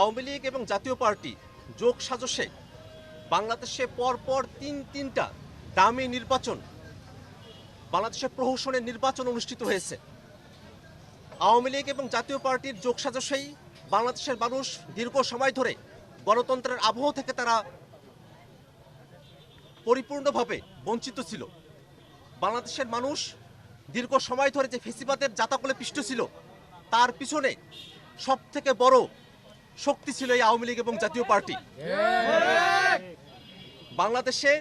আওয়ামী লীগ এবং জাতীয় পার্টি যোগ সাজসে। বাংলাদেশে পরপর তিন তিনটা দামি নির্বাচন, বাংলাদেশে প্রহসনের নির্বাচন অনুষ্ঠিত হয়েছে। আওয়ামী লীগ এবং জাতীয় পার্টির যোগ সাজসেই বাংলাদেশের মানুষ দীর্ঘ সময় ধরে গণতন্ত্রের আবহ থেকে তারা পরিপূর্ণভাবে বঞ্চিত ছিল। বাংলাদেশের মানুষ দীর্ঘ সময় ধরে যে ফেসিবাদের জাতাকলে পিষ্ট ছিল, তার পিছনে সব থেকে বড় শক্তি ছিল এই আওয়ামী লীগ এবং জাতীয় পার্টি। বাংলাদেশে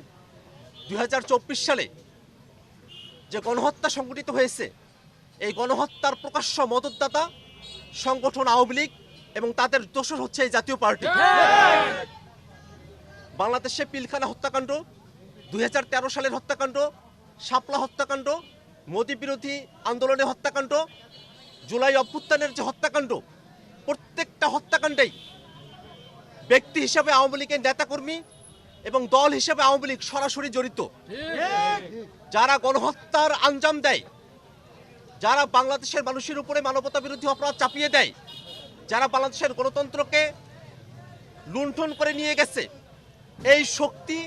দুই হাজার চব্বিশ সালে যে গণহত্যা সংঘটিত হয়েছে, এই গণহত্যার প্রকাশ্য মদতদাতা সংগঠন আওয়ামী লীগ এবং তাদের দোষর হচ্ছে এই জাতীয় পার্টি। বাংলাদেশে পিলখানা হত্যাকাণ্ড, দুই হাজার তেরো সালের হত্যাকাণ্ড, শাপলা হত্যাকাণ্ড, মোদী বিরোধী আন্দোলনের হত্যাকাণ্ড, জুলাই অভ্যুত্থানের যে হত্যাকাণ্ড প্রত্যেকটা হত্যাকাণ্ডেই ব্যক্তি হিসাবে আওয়ামী লীগের নেতাকর্মী এবং দল হিসাবে আওয়ামী লীগ সরাসরি জড়িত। যারা গণহত্যার আঞ্জাম দেয়, যারা বাংলাদেশের মানুষের উপরে মানবতা বিরোধী অপরাধ চাপিয়ে দেয়, যারা বাংলাদেশের গণতন্ত্রকে লুণ্ঠন করে নিয়ে গেছে, এই শক্তি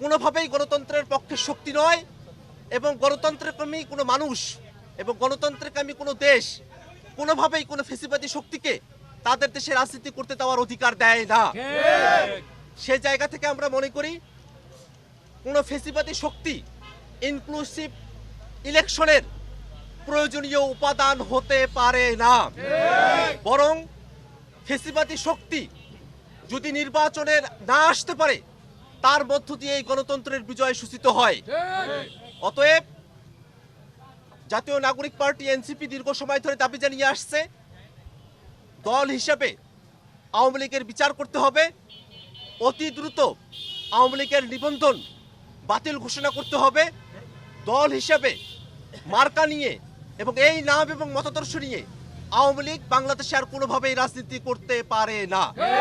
কোনোভাবেই গণতন্ত্রের পক্ষে শক্তি নয় এবং গণতন্ত্রকামী কোনো মানুষ এবং গণতন্ত্রকামী কোনো দেশ কোনোভাবেই কোনো ফেসিবাদী শক্তিকে তাদের দেশে রাজনীতি করতে দেওয়ার অধিকার দেয় না। সে জায়গা থেকে আমরা মনে করি কোনো ফেসিবাদী শক্তি ইনক্লুসিভ ইলেকশনের প্রয়োজনীয় উপাদান হতে পারে না। বরং ফেসিবাদী শক্তি যদি নির্বাচনে না আসতে পারে তার মধ্য দিয়ে এই গণতন্ত্রের বিজয় সূচিত হয়। অতএব জাতীয় নাগরিক পার্টি এনসিপি দীর্ঘ সময় ধরে দাবি জানিয়ে আসছে, দল হিসেবে আওয়ামী লীগের বিচার করতে হবে, অতি দ্রুত আওয়ামী লীগের নিবন্ধন বাতিল ঘোষণা করতে হবে, দল হিসেবে মার্কা নিয়ে এবং এই নাম এবং মতাদর্শ নিয়ে আওয়ামী লীগ বাংলাদেশে আর কোনোভাবেই রাজনীতি করতে পারে না।